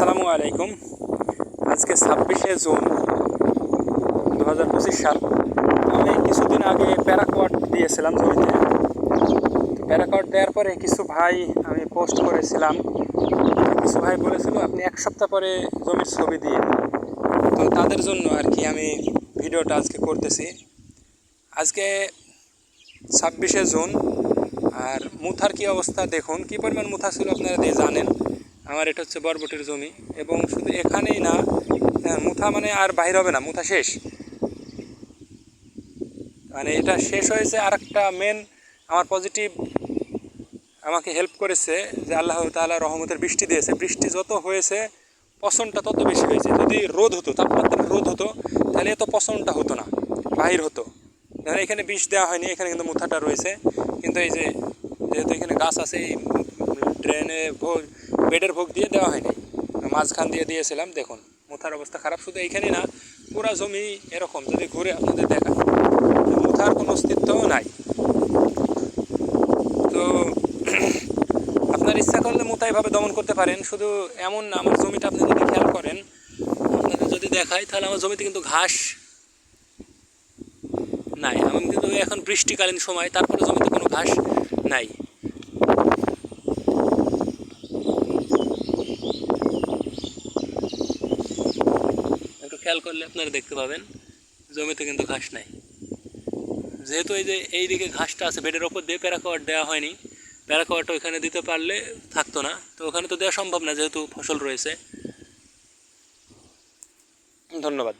আসসালামু আলাইকুম। আজকে ছাব্বিশে জুন দু হাজার পঁচিশ সাল। আমি কিছুদিন আগে প্যারাকোয়াট দিয়েছিলাম জমিতে। প্যারাকোয়াট দেওয়ার পরে কিছু ভাই আমি পোস্ট করেছিলাম। কিছু ভাই বলেছিল, আপনি এক সপ্তাহ পরে জমির ছবি দিয়ে তো তাদের জন্য আর কি আমি ভিডিওটা আজকে করতেছি। আজকে ছাব্বিশে জুন, আর মুথার কি অবস্থা দেখুন। কি পরিমাণ মুথা ছিল আপনারা দিয়ে জানেন। আমার এটা হচ্ছে বরবটির জমি। এবং শুধু এখানেই না হ্যাঁ, মুথা মানে আর বাইর হবে না মুথা শেষ। মানে এটা শেষ হয়েছে আর একটা মেন আমার পজিটিভ আমাকে হেল্প করেছে যে আল্লাহ তাআলা রহমতের বৃষ্টি দিয়েছে। বৃষ্টি যত হয়েছে পছন্দটা তত বেশি হয়েছে। যদি রোদ হতো তাপমাত্রার রোদ হতো তাহলে এত পছন্দটা হতো না বাহির হতো। দেখেন এখানে বিষ দেওয়া হয়নি এখানে কিন্তু মুথাটা রয়েছে। কিন্তু এই যে যেহেতু এখানে গাছ আছে এই ড্রেনে বেডের ভোগ দিয়ে দেওয়া হয়নি। মাঝখান দিয়ে দিয়েছিলাম, দেখুন, মুথার অবস্থা খারাপ। শুধু এইখানে না, পুরা জমি এরকম, যদি ঘুরে আপনাদের দেখা মুথার কোনো অস্তিত্বও নাই। তো, আপনার ইচ্ছা করলে মোতাইভাবে দমন করতে পারেন, শুধু এমন না, আমার জমিটা আপনি যদি খেয়াল করেন, আপনাদের যদি দেখাই, তাহলে আমার জমিতে কিন্তু ঘাস নাই। আমি কিন্তু এখন বৃষ্টিকালীন সময়, তারপরে জমিতে কোনো ঘাস নাই একটু খেয়াল করলে আপনারা দেখতে পাবেন, জমিতে কিন্তু ঘাস নাই। যেহেতু এই যে এই দিকে ঘাসটা আছে, বেডের ওপর দিয়ে প্যারাকোয়ার দেওয়া হয়নি প্যারাকোয়ারটা ওইখানে দিতে পারলে থাকতো না, তো ওখানে তো দেওয়া সম্ভব না যেহেতু ফসল রয়েছে। ধন্যবাদ।